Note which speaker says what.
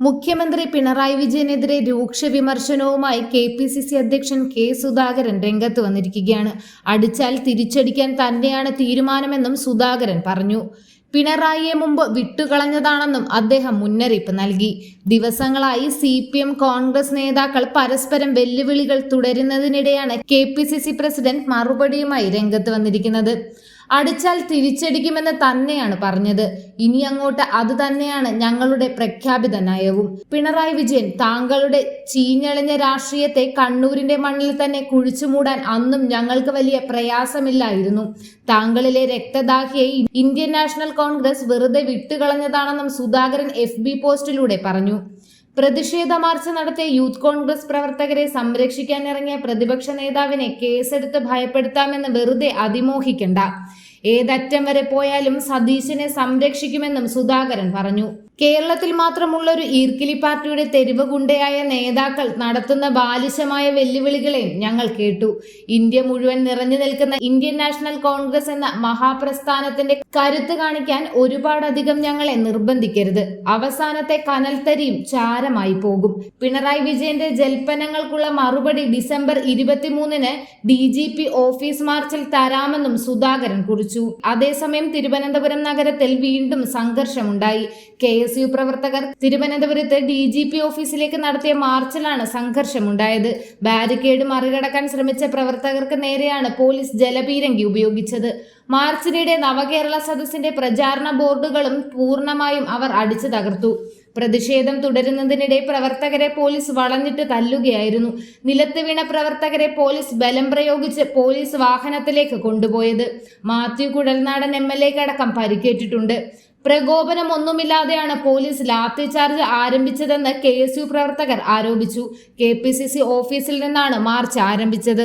Speaker 1: മുഖ്യമന്ത്രി പിണറായി വിജയനെതിരെ രൂക്ഷ വിമർശനവുമായി കെ പി സി സി അധ്യക്ഷൻ കെ സുധാകരൻ രംഗത്ത് വന്നിരിക്കുകയാണ്. അടിച്ചാൽ തിരിച്ചടിക്കാൻ തന്നെയാണ് തീരുമാനമെന്നും സുധാകരൻ പറഞ്ഞു. പിണറായിയെ മുമ്പ് വിട്ടുകളഞ്ഞതാണെന്നും അദ്ദേഹം മുന്നറിയിപ്പ് നൽകി. ദിവസങ്ങളായി സി പി എം കോൺഗ്രസ് നേതാക്കൾ പരസ്പരം വെല്ലുവിളികൾ തുടരുന്നതിനിടെയാണ് K P C C president മറുപടിയുമായി രംഗത്ത് വന്നിരിക്കുന്നത്. അടിച്ചാൽ തിരിച്ചടിക്കുമെന്ന് തന്നെയാണ് പറഞ്ഞത്. ഇനി അങ്ങോട്ട് അത് തന്നെയാണ് ഞങ്ങളുടെ പ്രഖ്യാപിത നയവും. പിണറായി വിജയൻ താങ്കളുടെ ചീഞ്ഞളിഞ്ഞ രാഷ്ട്രീയത്തെ കണ്ണൂരിന്റെ മണ്ണിൽ തന്നെ കുഴിച്ചുമൂടാൻ അന്നും ഞങ്ങൾക്ക് വലിയ പ്രയാസമില്ലായിരുന്നു. താങ്കളിലെ രക്തദാഹിയെ ഇന്ത്യൻ നാഷണൽ കോൺഗ്രസ് വെറുതെ വിട്ടുകളഞ്ഞതാണെന്നും സുധാകരൻ എഫ് പോസ്റ്റിലൂടെ പറഞ്ഞു. പ്രതിഷേധ മാർച്ച് നടത്തിയ യൂത്ത് കോൺഗ്രസ് പ്രവർത്തകരെ സംരക്ഷിക്കാൻ ഇറങ്ങിയ പ്രതിപക്ഷ നേതാവിനെ കേസെടുത്ത് ഭയപ്പെടുത്താമെന്ന് വെറുതെ അതിമോഹിക്കണ്ട. ഏതറ്റം വരെ പോയാലും സതീശനെ സംരക്ഷിക്കുമെന്നും സുധാകരൻ പറഞ്ഞു. കേരളത്തിൽ മാത്രമുള്ള ഒരു ഈർക്കിലി പാർട്ടിയുടെ തെരുവ് ഗുണ്ടയായ നേതാക്കൾ നടത്തുന്ന ബാലിശമായ വെല്ലുവിളികളെയും ഞങ്ങൾ കേട്ടു. ഇന്ത്യ മുഴുവൻ നിറഞ്ഞു നിൽക്കുന്ന ഇന്ത്യൻ നാഷണൽ കോൺഗ്രസ് എന്ന മഹാപ്രസ്ഥാനത്തിന്റെ കരുത്ത് കാണിക്കാൻ ഒരുപാടധികം ഞങ്ങളെ നിർബന്ധിക്കരുത്. അവസാനത്തെ കനൽത്തരിയും ചാരമായി പോകും. പിണറായി വിജയന്റെ ജൽപ്പനങ്ങൾക്കുള്ള മറുപടി ഡിസംബർ ഇരുപത്തിമൂന്നിന് ഡി ജി പി ഓഫീസ് മാർച്ചിൽ തരാമെന്നും സുധാകരൻ കുറിച്ചു. അതേസമയം തിരുവനന്തപുരം നഗരത്തിൽ വീണ്ടും സംഘർഷമുണ്ടായി. കെ എസ് യു പ്രവർത്തകർ തിരുവനന്തപുരത്ത് ഡി ജി പി ഓഫീസിലേക്ക് നടത്തിയ മാർച്ചിലാണ് സംഘർഷമുണ്ടായത്. ബാരിക്കേഡ് മറികടക്കാൻ ശ്രമിച്ച പ്രവർത്തകർക്ക് നേരെയാണ് പോലീസ് ജലപീരങ്കി ഉപയോഗിച്ചത്. മാർച്ചിനിടെ നവകേരള സദസ്സിന്റെ പ്രചാരണ ബോർഡുകളും പൂർണമായും അവർ അടിച്ചു തകർത്തു. പ്രതിഷേധം തുടരുന്നതിനിടെ പ്രവർത്തകരെ പോലീസ് വളഞ്ഞിട്ട് തല്ലുകയായിരുന്നു. നിലത്ത് വീണ പ്രവർത്തകരെ പോലീസ് ബലം പ്രയോഗിച്ച് പോലീസ് വാഹനത്തിലേക്ക് കൊണ്ടുപോയത്. മാത്യു കുഴൽനാടൻ എം എൽ എക്കടക്കം പരിക്കേറ്റിട്ടുണ്ട്. പ്രകോപനമൊന്നുമില്ലാതെയാണ് പോലീസ് ലാത്തി ചാർജ് ആരംഭിച്ചതെന്ന് കെ എസ് യു പ്രവർത്തകർ ആരോപിച്ചു. കെ പി സി സി ഓഫീസിൽ നിന്നാണ് മാർച്ച് ആരംഭിച്ചത്.